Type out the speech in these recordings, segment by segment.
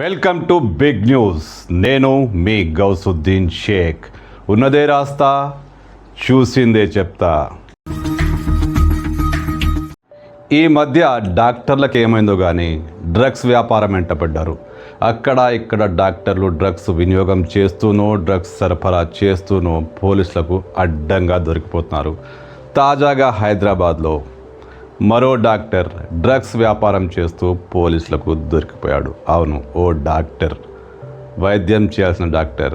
Welcome to big news. నేను మీ గౌసుద్దీన్ షేక్. ఉన్నదే రాస్తా చూసిందే చెప్తా. ఈ మధ్య డాక్టర్లకు ఏమైందో కానీ డ్రగ్స్ వ్యాపారం వెంటపడ్డారు అక్కడ ఇక్కడ డాక్టర్లు డ్రగ్స్ వినియోగం చేస్తూనో డ్రగ్స్ సరఫరా చేస్తూనో పోలీసులకు అడ్డంగా దొరికిపోతున్నారు. తాజాగా హైదరాబాద్లో మరో డాక్టర్ డ్రగ్స్ వ్యాపారం చేస్తూ పోలీసులకు దొరికిపోయాడు. అవును ఓ డాక్టర్. వైద్యం చేయాల్సిన డాక్టర్.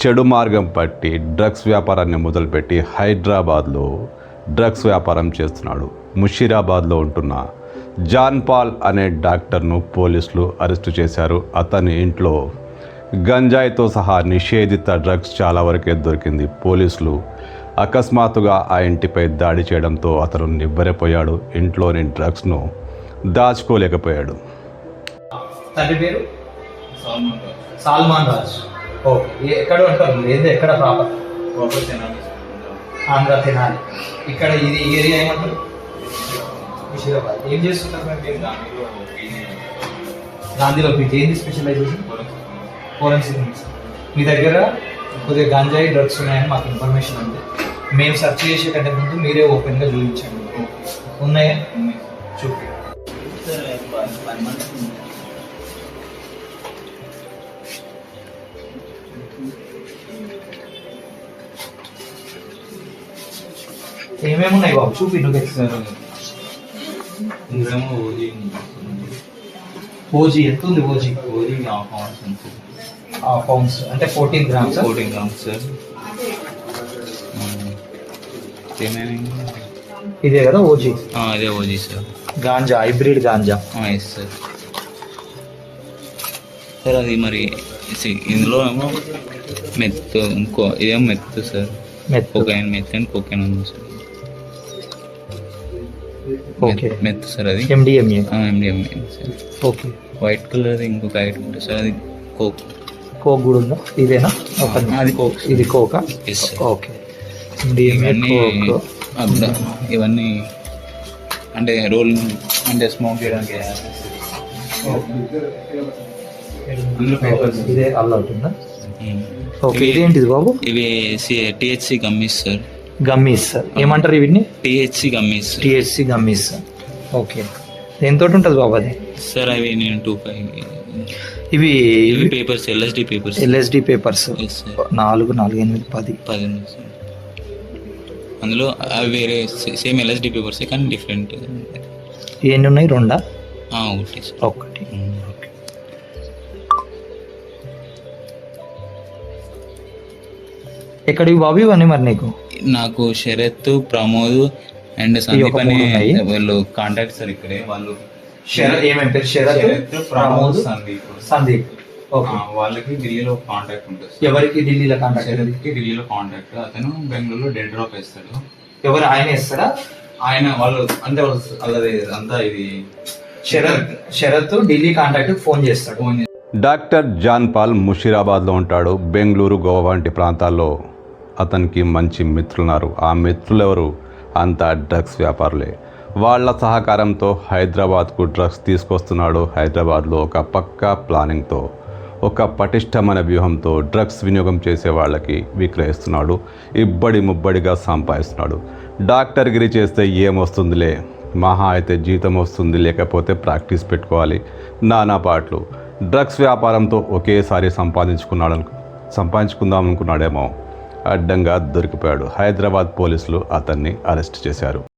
చెడు మార్గం పట్టి డ్రగ్స్ వ్యాపారాన్ని మొదలుపెట్టి హైదరాబాద్లో డ్రగ్స్ వ్యాపారం చేస్తున్నాడు. ముషీరాబాద్లో ఉంటున్న జాన్ పాల్ అనే డాక్టర్ను పోలీసులు అరెస్టు చేశారు. అతని ఇంట్లో గంజాయితో సహా నిషేధిత డ్రగ్స్ చాలా వరకే దొరికింది. పోలీసులు అకస్మాత్తుగా ఆ ఇంటిపై దాడి చేయడంతో అతను నివ్వెరపోయాడు ఇంట్లోని డ్రగ్స్ను దాచుకోలేకపోయాడు. తండ్రి పేరు? Solomon Raj. Solomon Raj okay ఏ- ఎక్కడ ఉంటారు ఏంది ఎక్కడ ప్రాపర్? ఆంధ్ర తినాలి. ఇక్కడ ఇది ఏరియా ఏమంటారు? ఏం చేస్తుంటారు పీజీ. గాంధీలో పీజీ. ఏంది స్పెషలైజేషన్ ఫోరెన్సిక్ మీ దగ్గర? కొద్దిగా గంజాయి డ్రగ్స్ ఉన్నాయని మాకు ఇన్ఫర్మేషన్ ఉంది. మేము సెర్చ్ చేసే కంటే ముందు మీరే ఓపెన్గా చూపించండి. ఉన్నాయా. చూపి. ఏమేమి ఉన్నాయి బాబు? చూపి నువ్వు ఓజీ ఓజీ. ఎంత ఉంది ఓజీ? ఓజీ హాఫ్ అవర్స్ ఉంది పౌండ్స్ అంటే fourteen grams fourteen grams sir ఏమేమి ఇదే కదా ఓజీ అదే OG sir ganja hybrid ganja. Yes sir sir అది మరి ఇందులో ఏమో మెత్ ఇంకో ఇదేమో meth sir meth cocaine meth and cocaine ఉంది సార్ ఓకే. మెత్ సార్ అది. MDMA MDMA sir okay. White colour ఇంకొక ఐటమ్ ఉంటుంది సార్ అది కోక్ కోక్ కూడా ఉందా? ఇదేనా? ఒక అది కోక్. ఇది కోకా? ఓకే. ఇవన్నీ కోక్. అబ్బా, ఇవన్నీ అంటే రోల్ అంటే స్మోక్ చేయడానికి. ఇదే అవుతుందా? ఉమ్. ఓకే ఇదేంటిది బాబు? ఇవి టిహెచ్సి గమ్మీస్ సార్ గమ్మీస్ ఏమంటారు ఇవన్నీ? THC gummies THC gummies okay. ఉంటుంది బాబు అది? సార్ అవి నేను టూ ఫైవ్ ఇవి ఇవి papers LSD papers LSD papers నాలుగు నాలుగు ఎనిమిది పది. పది ఉన్నాయి సార్ అందులో అవి వేరే సేమ్ ఎల్ఎస్డి పేపర్స్ కానీ డిఫరెంట్ ఎన్ని ఉన్నాయి? రెండా? ఒకటి ఉమ్. ఎక్కడివి బాబు ఇవన్నీ మరి నీకు? నాకు శరత్ ప్రమోద్ అండ్ సందీప్ అని. వాళ్ళు కాంటాక్ట్ సార్ ఇక్కడే. వాళ్ళు శరత్ ఏమేమి పేరు శరత్ ప్రమోద్ సందీప్. సందీప్. ఓకే. వాళ్ళకి ఢిల్లీలో కాంటాక్ట్ ఉంటుంది. ఎవరికి ఢిల్లీలో కాంటాక్ట్ శరత్కి ఢిల్లీలో కాంటాక్ట్ అతను బెంగళూరులో డెడ్ డ్రాప్ వేస్తాడు. ఎవరు ఆయన ఇస్తారా ఆయన వాళ్ళు అంటే వాళ్ళు వాళ్ళది అంతా ఇది శరత్ శరత్ ఢిల్లీ కాంటాక్ట్ ఫోన్ చేస్తాడు. ఫోన్ డాక్టర్ జాన్ పాల్ ముషీరాబాద్లో ఉంటాడు. బెంగళూరు గోవా వంటి ప్రాంతాల్లో అతనికి మంచి మిత్రులున్నారు. ఆ మిత్రులు ఎవరు అంతా డ్రగ్స్ వ్యాపారులే. వాళ్ళ సహకారంతో హైదరాబాద్కు డ్రగ్స్ తీసుకొస్తున్నాడు. హైదరాబాద్లో ఒక పక్కా ప్లానింగ్తో ఒక పటిష్టమైన వ్యూహంతో డ్రగ్స్ వినియోగం చేసే వాళ్ళకి విక్రయిస్తున్నాడు. ఇబ్బడి ముబ్బడిగా సంపాదిస్తున్నాడు. డాక్టర్గిరి చేస్తే ఏమొస్తుందిలే? మహా అయితే జీతం వస్తుంది లేకపోతే ప్రాక్టీస్ పెట్టుకోవాలి. నానా పాటలు డ్రగ్స్ వ్యాపారంతో ఒకేసారి సంపాదించుకున్నాడు సంపాదించుకుందాం అనుకున్నాడేమో. అడ్డంగా దొరికిపోయాడు. హైదరాబాద్ పోలీసులు అతన్ని అరెస్ట్ చేశారు.